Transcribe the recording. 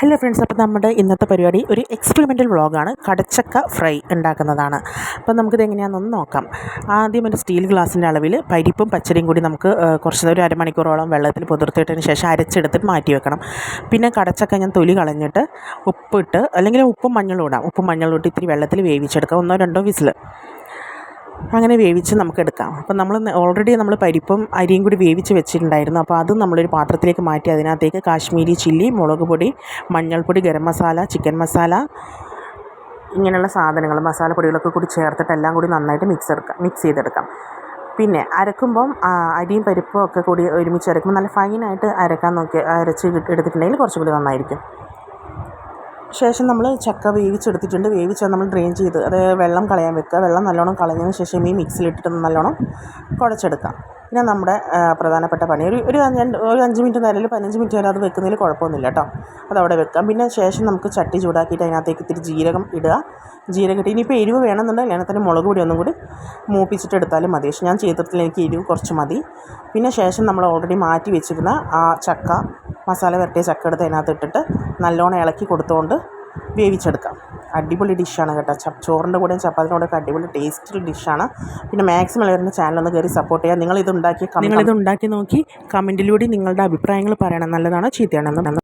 Hello friends അപ്പോൾ നമ്മുടെ ഇന്നത്തെ പരിപാടി ഒരു എക്സ്പെരിമെന്റൽ വ്ളോഗാണ് കടച്ചക്ക ഫ്രൈ ഉണ്ടാക്കുന്നതാണ്. അപ്പോൾ നമുക്കിത് എങ്ങനെയാണെന്നൊന്ന് നോക്കാം. ആദ്യം ഒരു സ്റ്റീൽ ഗ്ലാസിന്റെ അളവിൽ പരിപ്പും പച്ചരിയും കൂടി നമുക്ക് കുറച്ച് ഒരു അരമണിക്കൂറോളം വെള്ളത്തിൽ പുതിർത്തിട്ടതിന് ശേഷം അരച്ചെടുത്തിട്ട് മാറ്റി വെക്കണം. പിന്നെ കടച്ചക്ക ഞാൻ തൊലി കളഞ്ഞിട്ട് ഉപ്പിട്ട് അല്ലെങ്കിൽ ഉപ്പും മഞ്ഞളും ഇടാം. ഉപ്പും മഞ്ഞളും ഇട്ട് ഇത്തിരി വെള്ളത്തിൽ വേവിച്ചെടുക്കാം. ഒന്നോ രണ്ടോ വിസിൽ അങ്ങനെ വേവിച്ച് നമുക്ക് എടുക്കാം അപ്പം നമ്മൾ ഓൾറെഡി നമ്മൾ പരിപ്പും അരിയും കൂടി വേവിച്ച് വെച്ചിട്ടുണ്ടായിരുന്നു. അപ്പോൾ അത് നമ്മളൊരു പാത്രത്തിലേക്ക് മാറ്റി അതിനകത്തേക്ക് കാശ്മീരി ചില്ലി മുളക് പൊടി മഞ്ഞൾപ്പൊടി ഗരം മസാല ചിക്കൻ മസാല ഇങ്ങനെയുള്ള സാധനങ്ങൾ മസാലപ്പൊടികളൊക്കെ കൂടി ചേർത്തിട്ട് എല്ലാം കൂടി നന്നായിട്ട് മിക്സ് എടുക്കാം മിക്സ് ചെയ്തെടുക്കാം. പിന്നെ അരക്കുമ്പം അരിയും പരിപ്പും ഒക്കെ കൂടി ഒരുമിച്ച് അരക്കുമ്പോൾ നല്ല ഫൈനായിട്ട് അരക്കാൻ നോക്കി അരച്ച് എടുത്തിട്ടുണ്ടെങ്കിൽ കുറച്ചും കൂടി നന്നായിരിക്കും. ശേഷം നമ്മൾ ചക്ക വേവിച്ചെടുത്തിട്ടുണ്ട്. വേവിച്ച് നമ്മൾ ഡ്രെയിൻ ചെയ്ത് അത് വെള്ളം കളയാൻ വെക്കുക. വെള്ളം നല്ലോണം കളഞ്ഞതിന് ശേഷം ഈ മിക്സിയിലിട്ടിട്ട് നല്ലോണം കുഴച്ചെടുക്കാം. പിന്നെ നമ്മുടെ പ്രധാനപ്പെട്ട പണി. ഒരു ഒരു ഒരു അഞ്ച് മിനിറ്റ് നേരം അല്ലെങ്കിൽ പതിനഞ്ച് മിനിറ്റ് നേരം അത് വെക്കുന്നതിൽ കുഴപ്പമൊന്നുമില്ല കേട്ടോ. അതവിടെ വെക്കാം. പിന്നെ ശേഷം നമുക്ക് ചട്ടി ചൂടാക്കിയിട്ട് അതിനകത്തേക്ക് ഇത്തിരി ജീരകം ഇടുക. ജീരകം ഇട്ട് ഇനിയിപ്പോൾ എരിവ് വേണമെന്നുണ്ടെങ്കിൽ അതിനകത്ത് മുളക് പൊടി ഒന്നും കൂടി മൂപ്പിച്ചിട്ട് എടുത്താലും മതി. പക്ഷേ ഞാൻ ചെയ്തിട്ടില്ല എനിക്ക് എരിവ് കുറച്ച് മതി. പിന്നെ ശേഷം നമ്മൾ ഓൾറെഡി മാറ്റി വെച്ചിരുന്ന ആ ചക്ക മസാല വരട്ടിയ ചക്ക എടുത്ത് അതിനകത്ത് ഇട്ടിട്ട് നല്ലോണം ഇളക്കി കൊടുത്തുകൊണ്ട് വേവിച്ചെടുക്കാം. അടിപൊളി ഡിഷാണ് കേട്ടോ. ചോറിന്റെ കൂടെയും ചപ്പാത്തിന്റെ കൂടെ ഒക്കെ അടിപൊളി ടേസ്റ്റ്ഫുൾ ഡിഷാണ് പിന്നെ മാക്സിമം ചാനൽ ഒന്ന് കയറി സപ്പോർട്ട് ചെയ്യുക. നിങ്ങളിത് ഉണ്ടാക്കി നിങ്ങളിത് ഉണ്ടാക്കി നോക്കി കമന്റിലൂടെ നിങ്ങളുടെ അഭിപ്രായങ്ങൾ പറയണം. നല്ലതാണോ ചീത്തയാണെന്ന്